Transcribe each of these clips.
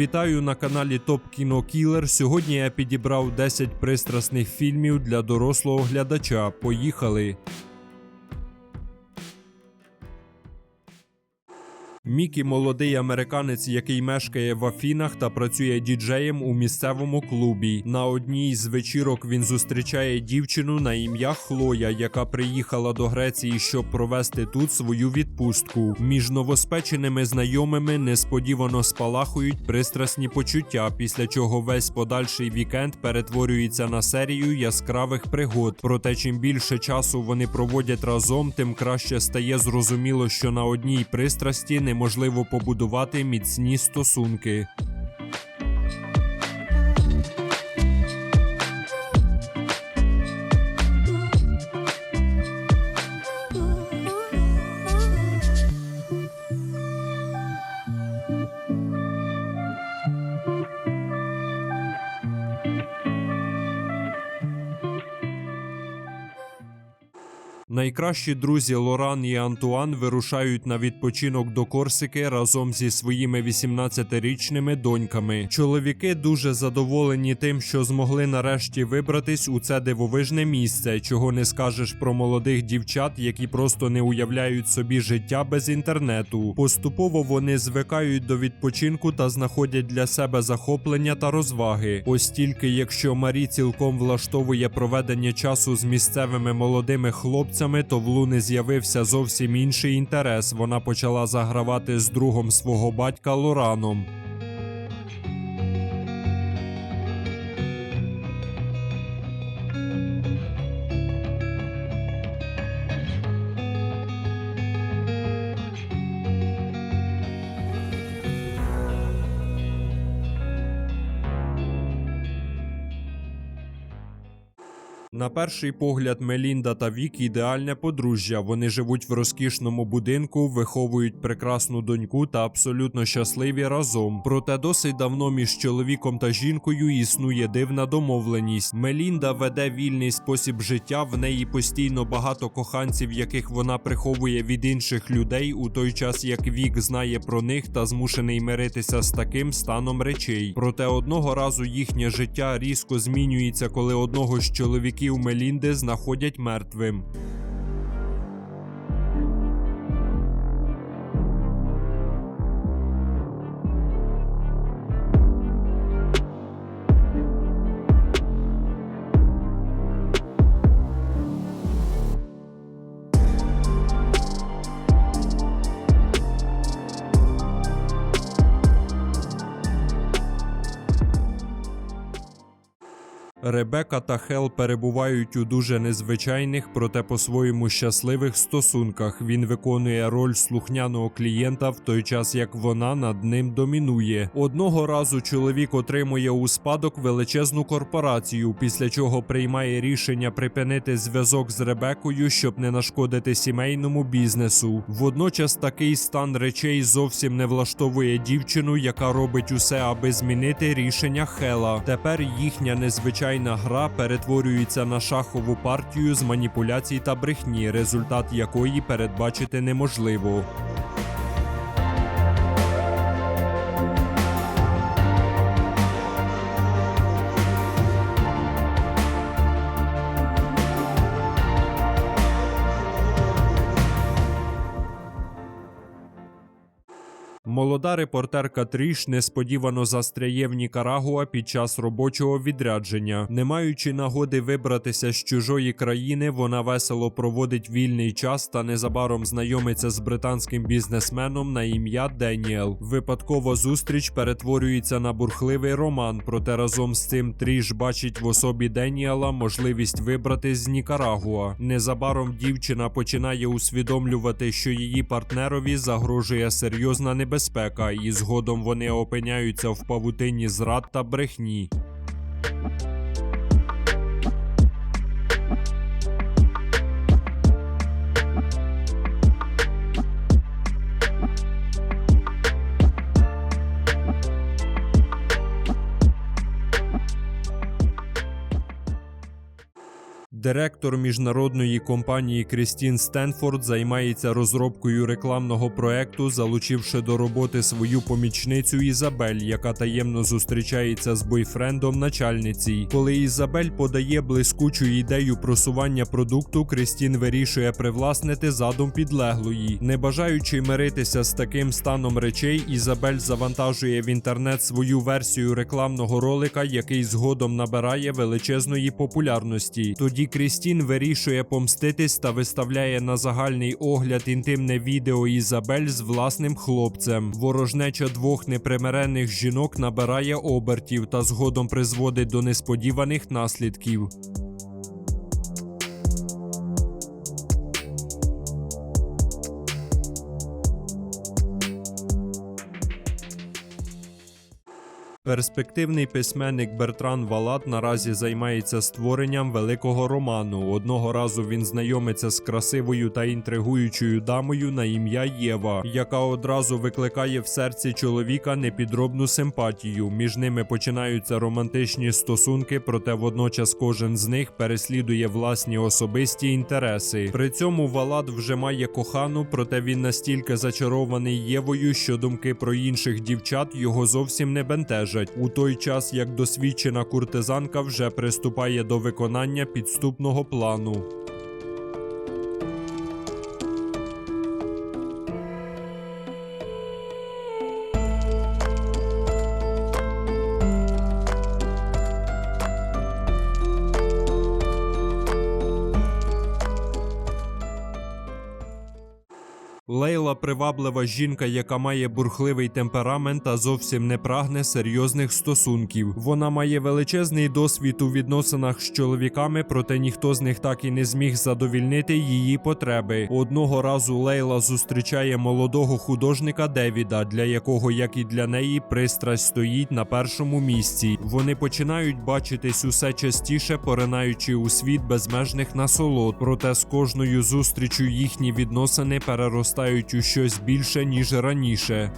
Вітаю на каналі Топ Кіно Кілер. Сьогодні я підібрав 10 пристрасних фільмів для дорослого глядача. Поїхали! Мікі молодий американець, який мешкає в Афінах та працює діджеєм у місцевому клубі. На одній з вечірок він зустрічає дівчину на ім'я Хлоя, яка приїхала до Греції, щоб провести тут свою відпустку. Між новоспеченими знайомими несподівано спалахують пристрасні почуття, після чого весь подальший вікенд перетворюється на серію яскравих пригод. Проте, чим більше часу вони проводять разом, тим краще стає зрозуміло, що на одній пристрасті неможливо побудувати міцні стосунки. Найкращі друзі Лоран і Антуан вирушають на відпочинок до Корсики разом зі своїми 18-річними доньками. Чоловіки дуже задоволені тим, що змогли нарешті вибратись у це дивовижне місце, чого не скажеш про молодих дівчат, які просто не уявляють собі життя без інтернету. Поступово вони звикають до відпочинку та знаходять для себе захоплення та розваги. Ось тільки якщо Марі цілком влаштовує проведення часу з місцевими молодими хлопцями, то в Луни з'явився зовсім інший інтерес. Вона почала загравати з другом свого батька Лораном. На перший погляд, Мелінда та Вік ідеальне подружжя. Вони живуть в розкішному будинку, виховують прекрасну доньку та абсолютно щасливі разом. Проте досить давно між чоловіком та жінкою існує дивна домовленість. Мелінда веде вільний спосіб життя. В неї постійно багато коханців, яких вона приховує від інших людей, у той час як Вік знає про них та змушений миритися з таким станом речей. Проте одного разу їхнє життя різко змінюється, коли одного з чоловіків Мелінди знаходять мертвим. Ребека та Хел перебувають у дуже незвичайних, проте по-своєму щасливих стосунках. Він виконує роль слухняного клієнта в той час, як вона над ним домінує. Одного разу чоловік отримує у спадок величезну корпорацію, після чого приймає рішення припинити зв'язок з Ребекою, щоб не нашкодити сімейному бізнесу. Водночас такий стан речей зовсім не влаштовує дівчину, яка робить усе, аби змінити рішення Хела. Тепер їхня незвичайна гра перетворюється на шахову партію з маніпуляцій та брехні, результат якої передбачити неможливо. Молода репортерка Тріш несподівано застряє в Нікарагуа під час робочого відрядження. Не маючи нагоди вибратися з чужої країни, вона весело проводить вільний час та незабаром знайомиться з британським бізнесменом на ім'я Деніел. Випадкова зустріч перетворюється на бурхливий роман, проте разом з цим Тріш бачить в особі Деніела можливість вибратись з Нікарагуа. Незабаром дівчина починає усвідомлювати, що її партнерові загрожує серйозна небезпека, і згодом вони опиняються в павутині зрад та брехні. Директор міжнародної компанії Крістін Стенфорд займається розробкою рекламного проекту, залучивши до роботи свою помічницю Ізабель, яка таємно зустрічається з бойфрендом начальниці. Коли Ізабель подає блискучу ідею просування продукту, Крістін вирішує привласнити задум підлеглої. Не бажаючи миритися з таким станом речей, Ізабель завантажує в інтернет свою версію рекламного ролика, який згодом набирає величезної популярності. Тоді Крістін вирішує помститись та виставляє на загальний огляд інтимне відео Ізабель з власним хлопцем. Ворожнеча двох непримирених жінок набирає обертів та згодом призводить до несподіваних наслідків. Перспективний письменник Бертран Валат наразі займається створенням великого роману. Одного разу він знайомиться з красивою та інтригуючою дамою на ім'я Єва, яка одразу викликає в серці чоловіка непідробну симпатію. Між ними починаються романтичні стосунки, проте водночас кожен з них переслідує власні особисті інтереси. При цьому Валат вже має кохану, проте він настільки зачарований Євою, що думки про інших дівчат його зовсім не бентежать. У той час як досвідчена куртизанка вже приступає до виконання підступного плану. Лейла приваблива жінка, яка має бурхливий темперамент та зовсім не прагне серйозних стосунків. Вона має величезний досвід у відносинах з чоловіками, проте ніхто з них так і не зміг задовільнити її потреби. Одного разу Лейла зустрічає молодого художника Девіда, для якого, як і для неї, пристрасть стоїть на першому місці. Вони починають бачитись усе частіше, поринаючи у світ безмежних насолод. Проте з кожною зустрічю їхні відносини переростають у щось більше ніж раніше.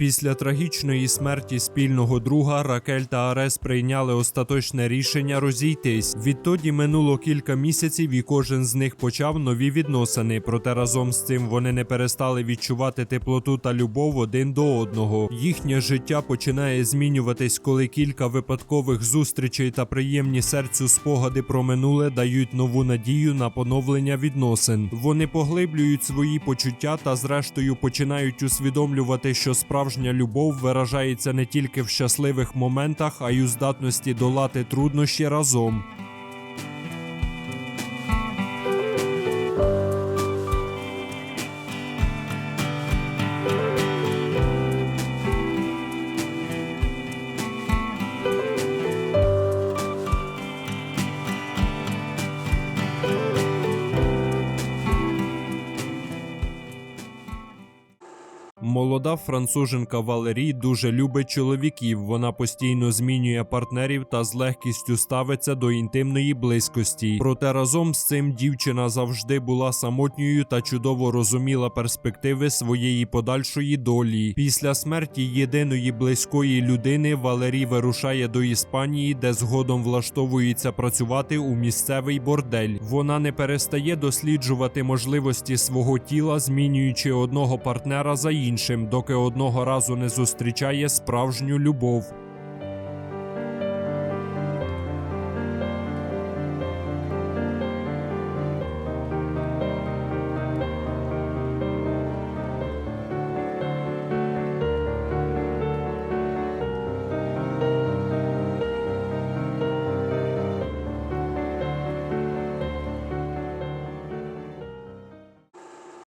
Після трагічної смерті спільного друга Ракель та Арес прийняли остаточне рішення розійтись. Відтоді минуло кілька місяців, і кожен з них почав нові відносини. Проте разом з цим вони не перестали відчувати теплоту та любов один до одного. Їхнє життя починає змінюватись, коли кілька випадкових зустрічей та приємні серцю спогади про минуле дають нову надію на поновлення відносин. Вони поглиблюють свої почуття та, зрештою, починають усвідомлювати, що справжня любов виражається не тільки в щасливих моментах, а й у здатності долати труднощі разом. Молода француженка Валерій дуже любить чоловіків. Вона постійно змінює партнерів та з легкістю ставиться до інтимної близькості. Проте разом з цим дівчина завжди була самотньою та чудово розуміла перспективи своєї подальшої долі. Після смерті єдиної близької людини Валерій вирушає до Іспанії, де згодом влаштовується працювати у місцевий бордель. Вона не перестає досліджувати можливості свого тіла, змінюючи одного партнера за іншим, доки одного разу не зустрічає справжню любов.